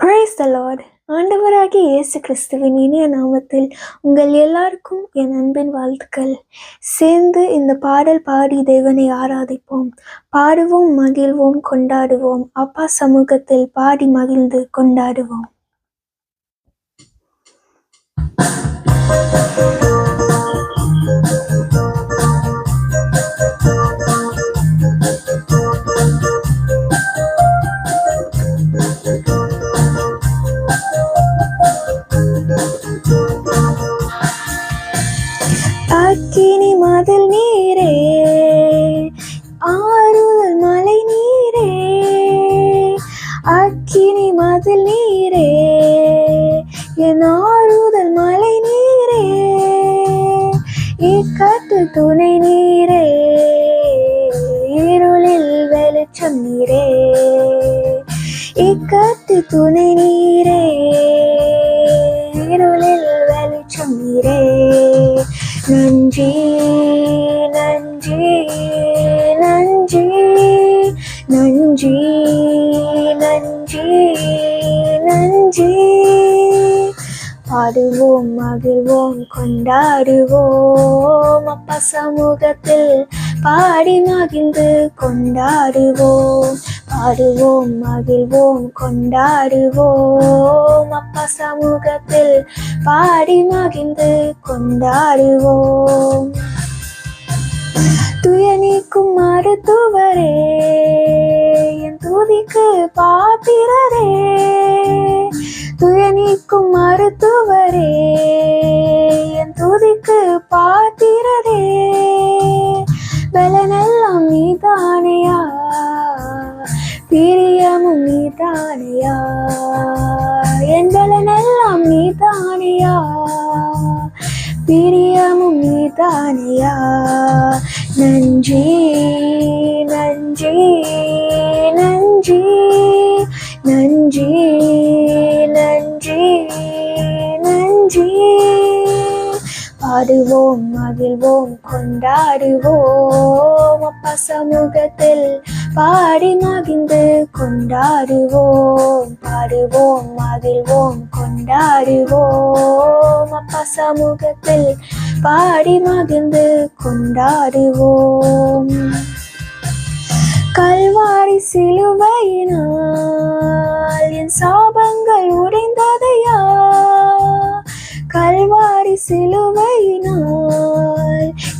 Praise the Lord ஆண்டவராகிய இயேசு கிறிஸ்துவின் இனிய நாமத்தில் உங்கள் எல்லாருக்கும் என் அன்பின் வாழ்த்துக்கள். சேர்ந்து இந்த பாடல் பாடி தேவனை ஆராதிப்போம். பாடுவோம் மகிழ்வோம் கொண்டாடுவோம். அப்பா சமூகத்தில் பாடி மகிழ்ந்து கொண்டாடுவோம். அக்கினி மதில் நீரே ஆறுதல் மலை நீரே அக்கினி மதில் நீரே என் ஆறுதல் மலை நீரே இக்கட்டு துணை நீரே இருளில் வெளிச்சம் நீரே இக்கட்டு துணை நீரே இருளில் வெளிச்சம் நீரே. நன்றி நன்றி நன்றி நன்றி நன்றி நன்றி. பாடுவோம் மகிழ்வோம் கொண்டாடுவோம். அப்பா சமூகத்தில் பாடி மகிழ்ந்து கொண்டாடுவோம். பாடுவோம் மகிழ்வோம் கொண்டாடுவோம். சமூகத்தில் பாடி மகிழ்ந்து கொண்டாடுவோம். துய நீக்கும் மருத்துவரே என் தூதிக்கு பாத்திரரே. துய நீக்கும் மருத்துவரே என் தூதிக்கு பாத்திரரே. பலனெல்லாம் நீதானையா பிரியமும் நீதானையா. பிரியமும் நீதானையா நன்றி நன்றி நன்றி நன்றி நன்றி நன்றி. பாடுவோம் மகிழ்வோம் கொண்டாடுவோம். அப்பா சமூகத்தில் பாடி மகிழ்ந்து கொண்டாடுவோம். பாடுவோம் மகிழ்வோம் கொண்டாடுவோம் அப்பா சமூகத்தில் பாடி மகிழ்ந்து கொண்டாடுவோம் கல்வாரி சிலுவையினால் என் சாபங்கள் உடைந்ததையா கல்வாரி சிலுவையினால்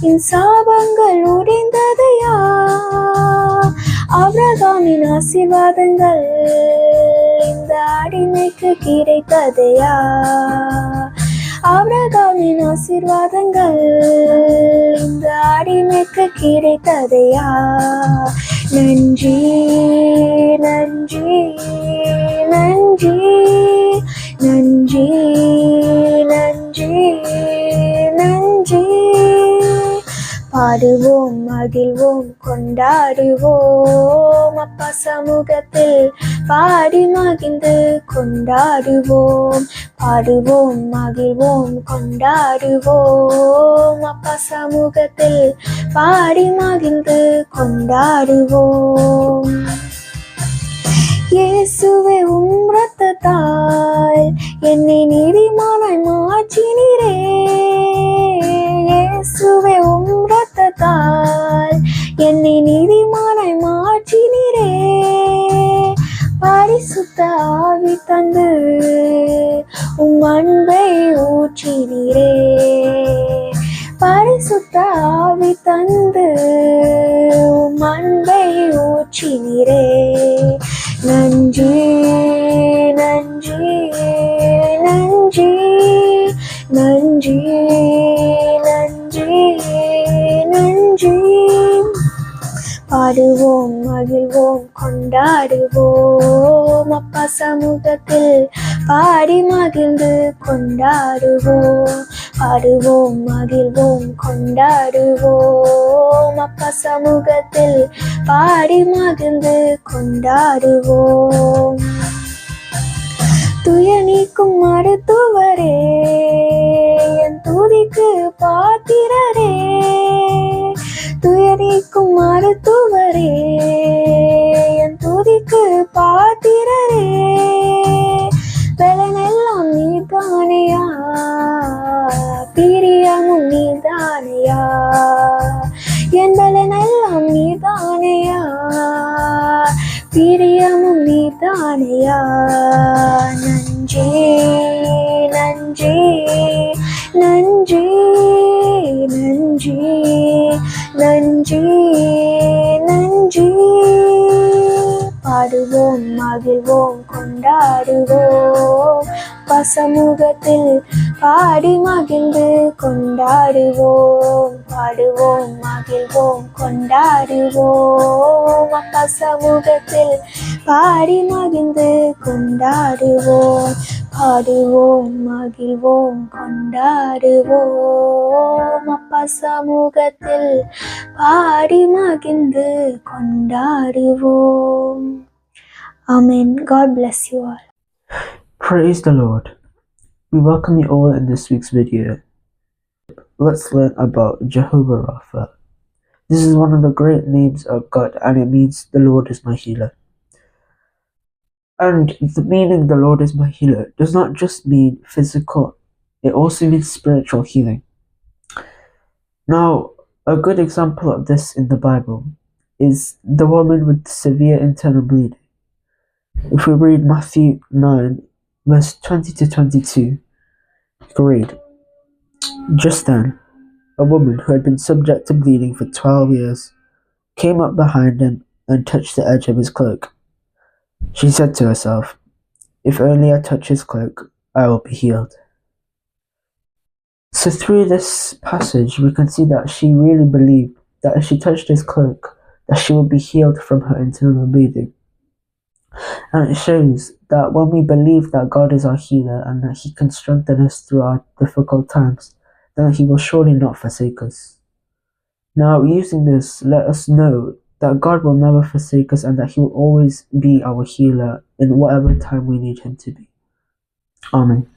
என் சாபங்கள் உடைந்ததையா அவ்ரகாமின் ஆசிர்வாதங்கள் அடிமைக்கு கிடைப்பதையா அவ்ரகாமின் ஆசீர்வாதங்கள் இந்த அடிமைக்கு கிடைத்ததையா? நன்றி நன்றி நன்றி நன்றி. ஆடுவோம் மகிழ்வோம் கொண்டாடுவோம். அப்பா சமூகத்தில் பாடி மகிழ்ந்து கொண்டாடுவோம். பாடுவோம் மகிழ்வோம் கொண்டாடுவோம். அப்பா சமூகத்தில் பாடி மகிழ்ந்து கொண்டாடுவோம். இயேசுவே உம் ரத்தத்தால் என்னை நீதிமானாய் மாற்றினீரே. நீரே பரிசுத்த ஆவி தந்து மண்பை அன்பை ஊற்றினீரே. நன்றி நன்றி நன்றி நன்றி நன்றி நன்றி. பாடுவோம் மகிழ்வோம் கொண்டாடுவோம். அப்பா சமூகத்தில் பாடி மகிழ்ந்து கொண்டாடுவோம். பாடுவோம் மகிழ்வோம் கொண்டாடுவோம். அப்பா சமூகத்தில் பாடி மகிழ்ந்து கொண்டாடுவோம். துய நீக்கும் மருத்துவரே என் தூதிக்கு பாடு நீதானையா? நன்றே நன்றே நன்றே நன்றே நன்றே நன்றே. பாடுவோம் மகிழ்வோம் கொண்டாடுவோம். பசமுகத்தில் பாடி மகிழ்ந்து கொண்டாடுவோம். பாடுவோம் மகிழ்வோம் கொண்டாடுவோம். சமூகத்தில் பாடி மகிழ்ந்து கொண்டாடுவோம் பாடுவோம் மகிழ்வோம் கொண்டாடுவோம் அப்பா சமூகத்தில் பாடி மகிழ்ந்து கொண்டாடுவோம் Amen. God bless you all. Praise the Lord. We welcome you all in this week's video. Let's learn about Jehovah Rapha. This is one of the great names of God and it means the Lord is my healer. And the meaning the Lord is my healer does not just mean physical, it also means spiritual healing. Now, a good example of this in the Bible is the woman with severe internal bleeding. If we read Matthew 9, verse 20 to 22, read Just then, a woman who had been subject to bleeding for 12 years came up behind him and touched the edge of his cloak. She said to herself, If only I touch his cloak, I will be healed. So, through this passage, we can see that she really believed that if she touched his cloak, that she would be healed from her internal bleeding. And it shows that when we believe that God is our healer and that He can strengthen us through our difficult times, then He will surely not forsake us. Now, using this, let us know that God will never forsake us and that He will always be our healer in whatever time we need Him to be. Amen.